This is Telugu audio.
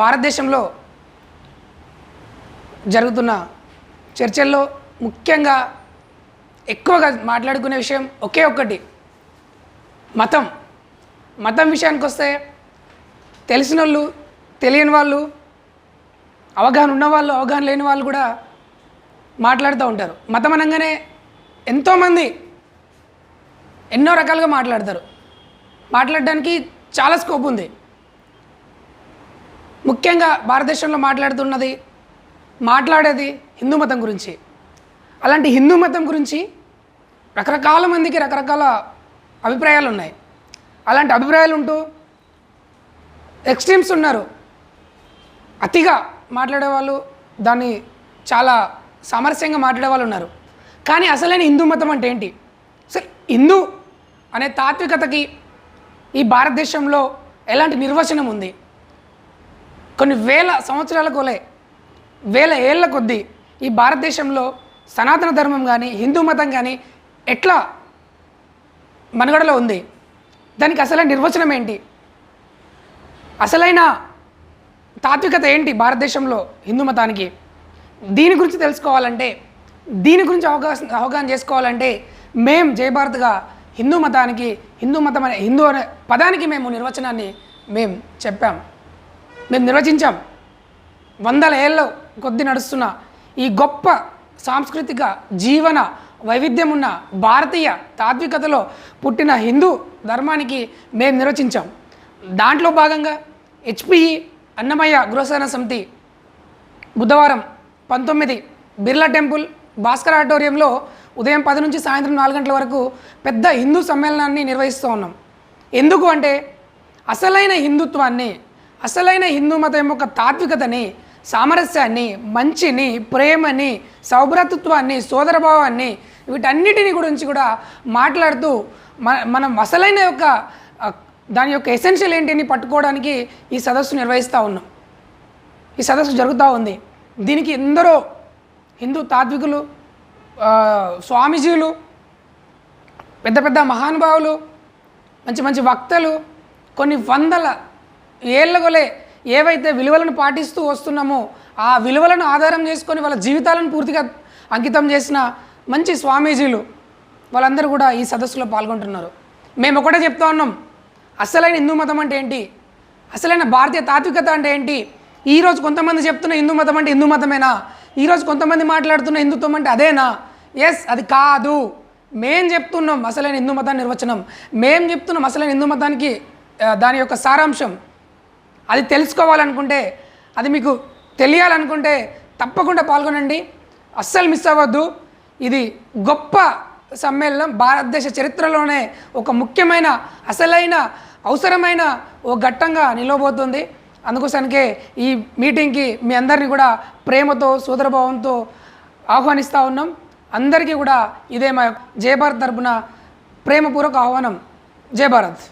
భారతదేశంలో జరుగుతున్న చర్చల్లో ముఖ్యంగా ఎక్కువగా మాట్లాడుకునే విషయం ఒకే ఒక్కటి. మతం. మతం విషయానికి వస్తే తెలిసిన వాళ్ళు తెలియని వాళ్ళు అవగాహన ఉన్నవాళ్ళు అవగాహన లేని వాళ్ళు కూడా మాట్లాడుతూ ఉంటారు. మతం అనగానే ఎంతోమంది ఎన్నో రకాలుగా మాట్లాడతారు. మాట్లాడడానికి చాలా స్కోప్ ఉంది ముఖ్యంగా భారతదేశంలో మాట్లాడుతున్నది మాట్లాడేది హిందూ మతం గురించి. అలాంటి హిందూ మతం గురించి రకరకాల మందికి రకరకాల అభిప్రాయాలు ఉన్నాయి. అలాంటి అభిప్రాయాలు ఉంటూ ఎక్స్ట్రీమ్స్ ఉన్నారు. అతిగా మాట్లాడే వాళ్ళు దాన్ని చాలా సామరస్యంగా మాట్లాడే వాళ్ళు ఉన్నారు. కానీ అసలైన హిందూ మతం అంటే ఏంటి? అసలు హిందూ అనే తాత్వికతకి ఈ భారతదేశంలో ఎలాంటి నిర్వచనం ఉంది? కొన్ని వేల సంవత్సరాల కొలే వేల ఏళ్ళ కొద్దీ ఈ భారతదేశంలో సనాతన ధర్మం కానీ హిందూ మతం కానీ ఎట్లా మనుగడలో ఉంది? దానికి అసలైన నిర్వచనం ఏంటి? అసలైన తాత్వికత ఏంటి భారతదేశంలో హిందూ మతానికి? దీని గురించి తెలుసుకోవాలంటే దీని గురించి అవగాహన అవగాహన చేసుకోవాలంటే మేం జయభారత్గా హిందూ మతానికి హిందూ మతం అనే హిందూ అనే పదానికి మేము నిర్వచనాన్ని మేము చెప్పాం. మేము నిర్వచించాం. వందల ఏళ్ళ కొద్ది నడుస్తున్న ఈ గొప్ప సాంస్కృతిక జీవన వైవిధ్యం ఉన్న భారతీయ తాత్వికతలో పుట్టిన హిందూ ధర్మానికి మేము నిర్వచించాం. దాంట్లో భాగంగా హెచ్పిఈ అన్నమయ్య గృహసాన సమితి బుధవారం పంతొమ్మిది బిర్లా టెంపుల్ భాస్కర్ ఆడిటోరియంలో ఉదయం పది నుంచి సాయంత్రం నాలుగు గంటల వరకు పెద్ద హిందూ సమ్మేళనాన్ని నిర్వహిస్తూ ఉన్నాం. ఎందుకు అంటే అసలైన హిందుత్వాన్ని అసలైన హిందూ మతం యొక్క తాత్వికతని సామరస్యాన్ని మంచిని ప్రేమని సౌభ్రతత్వాన్ని సోదరభావాన్ని వీటన్నిటిని గురించి కూడా మాట్లాడుతూ మన మనం అసలైన యొక్క దాని యొక్క ఎసెన్షియల్ ఏంటిని పట్టుకోవడానికి ఈ సదస్సు నిర్వహిస్తూ ఉన్నాం. ఈ సదస్సు జరుగుతూ ఉంది. దీనికి ఎందరో హిందూ తాత్వికులు స్వామీజీలు పెద్ద పెద్ద మహానుభావులు మంచి మంచి వక్తలు కొన్ని వందల ఏళ్ళగొలే ఏవైతే విలువలను పాటిస్తూ వస్తున్నామో ఆ విలువలను ఆధారం చేసుకొని వాళ్ళ జీవితాలను పూర్తిగా అంకితం చేసిన మంచి స్వామీజీలు వాళ్ళందరూ కూడా ఈ సదస్సులో పాల్గొంటున్నారు. మేము ఒకటే చెప్తా ఉన్నాం. అసలైన హిందూ మతం అంటే ఏంటి? అసలైన భారతీయ తాత్వికత అంటే ఏంటి? ఈరోజు కొంతమంది చెప్తున్న హిందూ మతం అంటే హిందూ మతమేనా? ఈరోజు కొంతమంది మాట్లాడుతున్న హిందుత్వం అంటే అదేనా? ఎస్ అది కాదు. మేం చెప్తున్నాం అసలైన హిందూ మతాన్ని నిర్వచనం. మేం చెప్తున్నాం అసలైన హిందూ మతానికి దాని యొక్క సారాంశం. అది తెలుసుకోవాలనుకుంటే అది మీకు తెలియాలనుకుంటే తప్పకుండా పాల్గొనండి. అస్సలు మిస్ అవ్వద్దు. ఇది గొప్ప సమ్మేళనం. భారతదేశ చరిత్రలోనే ఒక ముఖ్యమైన అసలైన అవసరమైన ఓ ఘట్టంగా నిలవబోతుంది. అందుకోసానికే ఈ మీటింగ్కి మీ అందరినీ కూడా ప్రేమతో సోదరభావంతో ఆహ్వానిస్తూ ఉన్నాం. అందరికీ కూడా ఇదే మా జయ భారత్ తరపున ప్రేమపూర్వక ఆహ్వానం. జయ భారత్